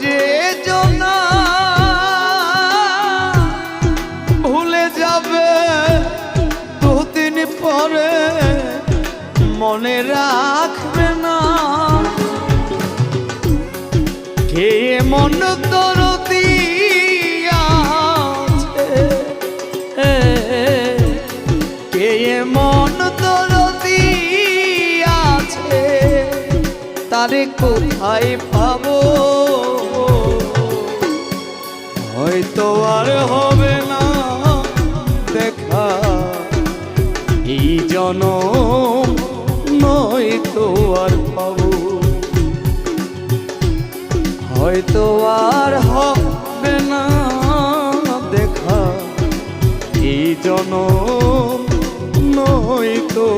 যে জনা ভুলে যাবে দুদিন পরে মনে রাখবে না। কে মন তোর কে মন তারে কোথায় পাবো? হয়তো আর হবে না দেখা। এই জনম নয়তো আর পাবো। হয়তো আর হবে না দেখা। এই জনম নয়তো